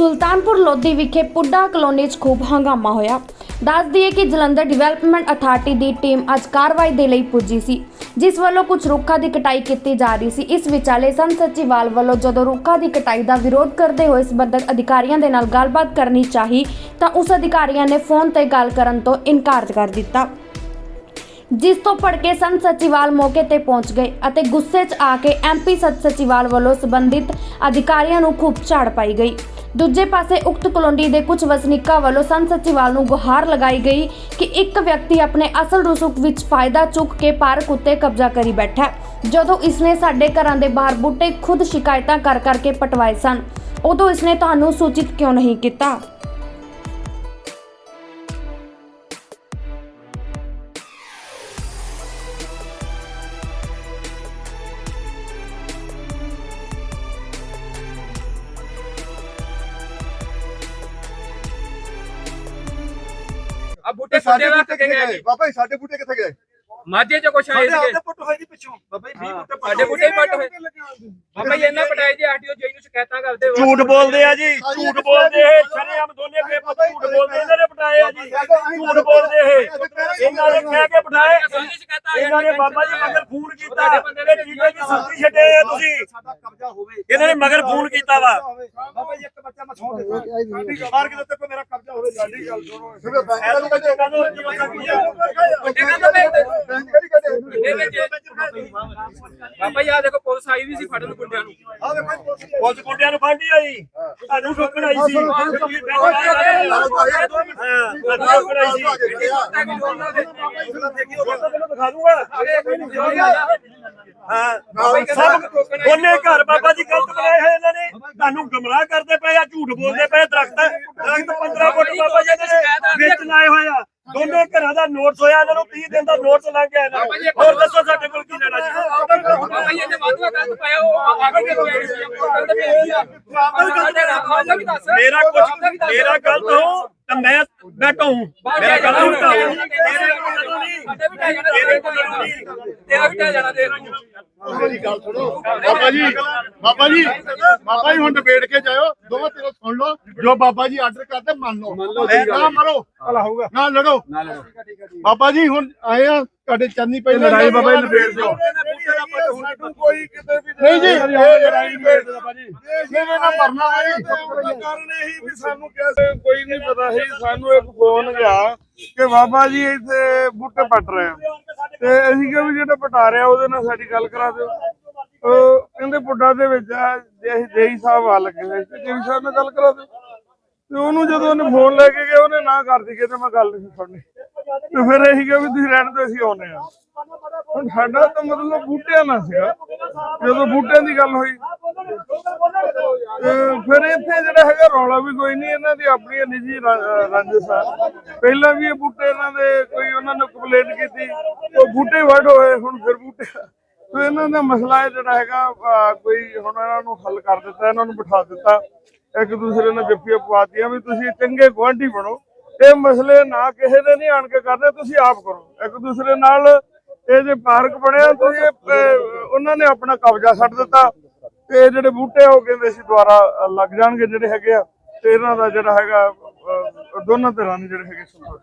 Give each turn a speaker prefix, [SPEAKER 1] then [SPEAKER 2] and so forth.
[SPEAKER 1] ਸੁਲਤਾਨਪੁਰ ਲੋਧੀ ਵਿਖੇ ਪੁੱਡਾ ਕਲੋਨੀ 'ਚ ਖੂਬ ਹੰਗਾਮਾ ਹੋਇਆ। ਦੱਸ ਦਈਏ ਕਿ ਜਲੰਧਰ ਡਿਵੈਲਪਮੈਂਟ ਅਥਾਰਟੀ ਦੀ ਟੀਮ ਅੱਜ ਕਾਰਵਾਈ ਦੇ ਲਈ ਪੁੱਜੀ ਸੀ, ਜਿਸ ਵੱਲੋਂ ਕੁਝ ਰੁੱਖਾਂ ਦੀ ਕਟਾਈ ਕੀਤੀ ਜਾ ਰਹੀ ਸੀ। ਇਸ ਵਿਚਾਲੇ ਸੰਤ ਸਚਿਵਾਲ ਵੱਲੋਂ ਜਦੋਂ ਰੁੱਖਾਂ ਦੀ ਕਟਾਈ ਦਾ ਵਿਰੋਧ ਕਰਦੇ ਹੋਏ ਸਬੰਧਤ ਅਧਿਕਾਰੀਆਂ ਦੇ ਨਾਲ ਗੱਲਬਾਤ ਕਰਨੀ ਚਾਹੀ, ਤਾਂ ਉਸ ਅਧਿਕਾਰੀਆਂ ਨੇ ਫੋਨ ਤੇ ਗੱਲ ਕਰਨ ਤੋਂ ਇਨਕਾਰ ਕਰ ਦਿੱਤਾ। ਜਿਸ ਤੋਂ ਭੜਕੇ ਸੰਤ ਸਚਿਵਾਲ ਮੌਕੇ ਤੇ ਪਹੁੰਚ ਗਏ ਅਤੇ ਗੁੱਸੇ 'ਚ ਆ ਕੇ ਐਮਪੀ ਸੰਤ ਸਚਿਵਾਲ ਵੱਲੋਂ ਸੰਬੰਧਿਤ ਅਧਿਕਾਰੀਆਂ ਨੂੰ ਖੂਬ ਝਾੜ ਪਾਈ ਗਈ। ਦੂਜੇ ਪਾਸੇ ਉਕਤ ਕਲੋਨੀ ਦੇ ਕੁਝ ਵਸਨੀਕਾਂ ਵੱਲੋਂ ਸੰਤ ਸਚਿਵਾਲ ਨੂੰ ਗੁਹਾਰ ਲਗਾਈ ਗਈ ਕਿ ਇੱਕ ਵਿਅਕਤੀ ਆਪਣੇ ਅਸਲ ਰਸੂਖ ਵਿੱਚ ਫਾਇਦਾ ਚੁੱਕ ਕੇ ਪਾਰਕ ਉੱਤੇ ਕਬਜ਼ਾ ਕਰੀ ਬੈਠਾ ਜਦੋਂ ਇਸਨੇ ਸਾਡੇ ਘਰਾਂ ਦੇ ਬਾਹਰ ਬੂਟੇ ਖੁਦ ਸ਼ਿਕਾਇਤਾਂ ਕਰ ਕਰਕੇ ਪਟਵਾਏ ਸਨ, ਉਦੋਂ ਇਸਨੇ ਤੁਹਾਨੂੰ ਸੂਚਿਤ ਕਿਉਂ ਨਹੀਂ ਕੀਤਾ?
[SPEAKER 2] ਆ ਬੂਟੇ
[SPEAKER 3] ਸਾਡੇ
[SPEAKER 2] ਸਾਡੇ
[SPEAKER 3] ਬੂਟੇ
[SPEAKER 2] ਰੱਖ ਕੇ
[SPEAKER 3] ਕਿੱਥੇ
[SPEAKER 2] ਗਏ?
[SPEAKER 3] ਗਏ? ਬਾਬਾ ਜੀ ਸਾਡੇ ਬੂਟੇ ਕਿੱਥੇ ਗਏ?
[SPEAKER 2] ਮਾਝੇ ਚ ਕੁਛ ਆਏ
[SPEAKER 4] ਸਾਡੇ
[SPEAKER 2] ਸੀਗੇ?
[SPEAKER 4] ਆਪਦੇ ਪੁੱਟ ਹੋਏ ਜੀ ਪਿੱਛੋਂ। ਬਾਬਾ ਜੀ 20
[SPEAKER 2] ਹਾਂ,
[SPEAKER 4] ਬੂਟੇ
[SPEAKER 2] ਸਾਡੇ ਬੂਟੇ ਹੀ ਪੱਟ ਹੋਏ। ਬਾਬਾ ਜੀ ਇਹਨਾਂ ਪਟਾਈ ਜੀ ਆਰਟੀਓ ਜਈ ਨੂੰ ਸ਼ਿਕਾਇਤਾਂ ਕਰਦੇ ਹੋ
[SPEAKER 4] ਝੂਠ ਬੋਲਦੇ ਆ ਜੀ ਝੂਠ ਬੋਲਦੇ ਇਹ ਸ਼ਰੇਆਮ ਦੋਨੇ ਬੇਪਤ ਝੂਠ ਬੋਲਦੇ ਇਹਨਾਂ ਨੇ ਪਟਾਏ ਆ ਜੀ। ਝੂਠ ਬੋਲਦੇ ਇਹ। ਇਹਨਾਂ ਨੇ ਕਹਿ ਕੇ ਪਟਾਏ
[SPEAKER 2] ਅਸਲ ਚ ਸ਼ਿਕਾਇਤਾਂ ਆਈਆਂ
[SPEAKER 4] ਇਹਨਾਂ ਨੇ ਬਾਬਾ ਜੀ ਮਗਰ ਫੋਨ ਕੀਤਾ। ਇਹ ਟੀਕੇ ਦੀ ਸੱਤੀ ਛੱਡੇ ਆ ਤੁਸੀਂ।
[SPEAKER 3] ਸਾਡਾ ਕਬਜ਼ਾ ਹੋਵੇ
[SPEAKER 4] ਇਹਨਾਂ ਨੇ ਮਗਰ ਫੋਨ ਕੀਤਾ ਵਾ।
[SPEAKER 3] ਬਾਬਾ ਜੀ ਇੱਕ ਬੱਚਾ ਮੈਂ ਸੌਂ ਦੇ ਮਾਰ ਕੇ ਦਿੱਤੇ ਕੋਈ ਮੇਰਾ ਕਬਜ਼ਾ ਹੋਵੇ ਸਾਡੀ ਗੱਲ ਸੁਣੋ। ਸਿਰਫ ਬੈਂਕ ਦਾ ਕਦੋਂ
[SPEAKER 2] ਬਾਬਾ ਜੀ ਆ ਦੇਖੋ ਪੁਲਿਸ ਆਈ ਵੀ ਸੀ ਫੜਨ ਗੁੰਡਿਆਂ ਨੂੰ।
[SPEAKER 3] ਆ
[SPEAKER 4] ਪੁਲਿਸ ਨੂੰ ਆਈ ਤੁਹਾਨੂੰ ਠੋਕਣ ਆਈ ਸੀ। ਹਾਂ ਤੁਹਾਨੂੰ ਸੀ ਤੈਨੂੰ ਦਿਖਾ ਦੂੰਗਾ ਹਾਂ ਸਭ ਉਹਨੇ ਘਰ ਬਾਬਾ ਜੀ ਗਲਤ ਬਣਾਏ ਹੋਏ ਇਹਨਾਂ ਨੇ ਤੁਹਾਨੂੰ ਗਮਰਾਹ ਕਰਦੇ ਪਏ ਆ ਝੂਠ ਬੋਲਦੇ ਪਏ ਦਰਖਤ ਦਰਖਤ 15 ਫੁੱਟ ਬਾਬਾ ਜੀ ਇਹਨਾਂ ਵਿੱਚ ਲਾਏ ਹੋਏ ਆ ਦੋਨੇ ਘਰਾਂ ਦਾ ਨੋਟਸ ਹੋਇਆ ਇਹਨਾਂ ਨੂੰ 30 ਦਿਨ ਦਾ ਨੋਟਸ ਲੰਘ ਗਿਆ ਇਹਨਾਂ ਨੂੰ। ਹੋਰ ਦੱਸੋ ਸਾਡੇ ਕੋਲ ਕੀ ਲੈਣਾ ਜੀ
[SPEAKER 2] ਬਾਬਾ ਜੀ ਇਹਨੇ ਵਾਧੂ ਗੱਲ ਪਾਇਆ ਉਹ ਆਗੜ ਕੇ ਗਏ
[SPEAKER 4] ਮੇਰਾ ਕੁਝ ਮੇਰਾ ਗਲਤ ਹੋ
[SPEAKER 2] ਕੋਲ ਨਹੀਂ ਤੇਰਾ ਵੀ ਟਾਈ ਜਾਣਾ ਦੇਖ
[SPEAKER 3] ਮੇਰੀ ਗੱਲ ਸੁਣੋ ਬਾਬਾ ਜੀ ਬਾਬਾ ਜੀ ਬਾਬਾ ਜੀ ਹੁਣ ਡਿਬੇਟ ਕੇ ਜਾਇਓ ਦੋਵਾਂ ਤੇਰੇ ਸੁਣ ਲਓ ਜੋ ਬਾਬਾ ਜੀ ਆਰਡਰ ਕਰਦੇ ਮੰਨ ਲਓ ਨਾ ਮਰੋ ਭਲਾ ਹੋਊਗਾ ਨਾ ਲੜੋ ਬਾਬਾ ਜੀ ਹੁਣ ਆਏ ਆ ਤੁਹਾਡੇ ਚਰਨੀ ਪਈ ਲੜਾਈ ਬਾਬਾ ਜੀ ਨਿਬੇੜ ਦਿਓ
[SPEAKER 4] ਕੋਈ ਕਿਤੇ ਵੀ
[SPEAKER 3] ਨਹੀਂ ਜੀ ਇਹ ਲੜਾਈ ਨਿਬੇੜ ਦਿਓ
[SPEAKER 4] ਬਾਬਾ ਜੀ
[SPEAKER 3] ਮੇਰੇ ਨਾਲ ਮਰਨਾ ਨਹੀਂ
[SPEAKER 4] ਕਾਰਨ ਇਹੀ ਵੀ ਸਾਨੂੰ ਕਿਸੇ ਕੋਈ ਨਹੀਂ ਪਤਾ ਸੀ ਸਾਨੂੰ ਇੱਕ ਫੋਨ ਗਿਆ ਕਿ ਬਾਬਾ ਜੀ ਇੱਥੇ ਬੂਟੇ ਪੱਟ ਰਹੇ ਆ। ਤੇ ਅਸੀਂ ਕਿਹਾ ਵੀ ਜਿਹੜਾ ਪਟਾ ਰਿਹਾ ਉਹਦੇ ਨਾਲ ਸਾਡੀ ਗੱਲ ਕਰਾ ਦਿਓ। ਉਹ ਕਹਿੰਦੇ ਪੁੱਡਾ ਦੇ ਵਿੱਚ ਆ ਜੇ ਅਸੀਂ ਦੇਈ ਸਾਹਿਬ ਆ ਲੱਗੇ ਹੋਏ ਸੀ ਦੇਈ ਸਾਹਿਬ ਨਾਲ ਗੱਲ ਕਰਾ ਦਿਓ। ਤੇ ਉਹਨੂੰ ਜਦੋਂ ਉਹਨੇ ਫੋਨ ਲੈ ਕੇ ਗਿਆ ਉਹਨੇ ਨਾ ਕਰਦੀ ਕਿ ਮੈਂ ਗੱਲ ਨਹੀਂ ਸੁਣਨੀ। ਤੇ ਫਿਰ ਅਸੀਂ ਕਿਹਾ ਵੀ ਤੁਸੀਂ ਰਹਿਣ ਤੋਂ ਅਸੀਂ ਆਉਨੇ ਆ ਹੁਣ ਸਾਡਾ ਤਾਂ ਮਤਲਬ ਬੂਟਿਆਂ ਨਾਲ ਸੀਗਾ। ਜਦੋਂ ਬੂਟਿਆਂ ਦੀ ਗੱਲ ਹੋਈ ਫਿਰ ਇੱਥੇ ਜਿਹੜਾ ਹੈਗਾ ਰੌਲਾ ਵੀ ਕੋਈ ਨਹੀਂ, ਇਹਨਾਂ ਦੀ ਆਪਣੀ ਨਿੱਜੀ ਰੰਜਿਸ਼ ਪਹਿਲਾਂ ਵੀ ਇਹ ਬੂਟੇ ਇਹਨਾਂ ਦੇ ਕੋਈ ਉਹਨਾਂ ਨੇ ਕੰਪਲੇਂਟ ਕੀਤੀ, ਉਹ ਬੂਟੇ ਵੱਢ ਹੋਏ, ਹੁਣ ਫਿਰ ਬੂਟੇ ਤੇ ਇਹਨਾਂ ਦਾ ਮਸਲਾ ਜਿਹੜਾ ਹੈਗਾ ਕੋਈ ਹੁਣ ਇਹਨਾਂ ਨੂੰ ਹੱਲ ਕਰ ਦਿੱਤਾ, ਇਹਨਾਂ ਨੂੰ ਬਿਠਾ ਦਿੱਤਾ, ਇੱਕ ਦੂਸਰੇ ਨਾਲ ਜੱਫੀਆਂ ਪਵਾਤੀਆਂ ਵੀ ਤੁਸੀਂ ਚੰਗੇ ਗੁਆਂਢੀ ਬਣੋ। ਇਹ ਮਸਲੇ ਨਾ ਕਿਸੇ ਦੇ ਨਹੀਂ ਆਣ ਕੇ ਕਰਦੇ, ਤੁਸੀਂ ਆਪ ਕਰੋ। ਇੱਕ ਦੂਸਰੇ ਨਾਲ ਇਹ ਜੇ ਪਾਰਕ ਬਣਿਆ ਤੁਸੀਂ ਇਹ, ਉਹਨਾਂ ਨੇ ਆਪਣਾ ਕਬਜ਼ਾ ਛੱਡ ਦਿੱਤਾ। ਤੇ ਜਿਹੜੇ ਬੂਟੇ ਆ ਉਹ ਕਹਿੰਦੇ ਸੀ ਦੁਬਾਰਾ ਲੱਗ ਜਾਣਗੇ ਜਿਹੜੇ ਹੈਗੇ ਆ। ਤੇ ਇਹਨਾਂ ਦਾ ਜਿਹੜਾ ਹੈਗਾ ਦੋਨਾਂ ਧਿਰਾਂ ਦੇ ਜਿਹੜੇ ਹੈਗੇ ਸੰਤੋਸ਼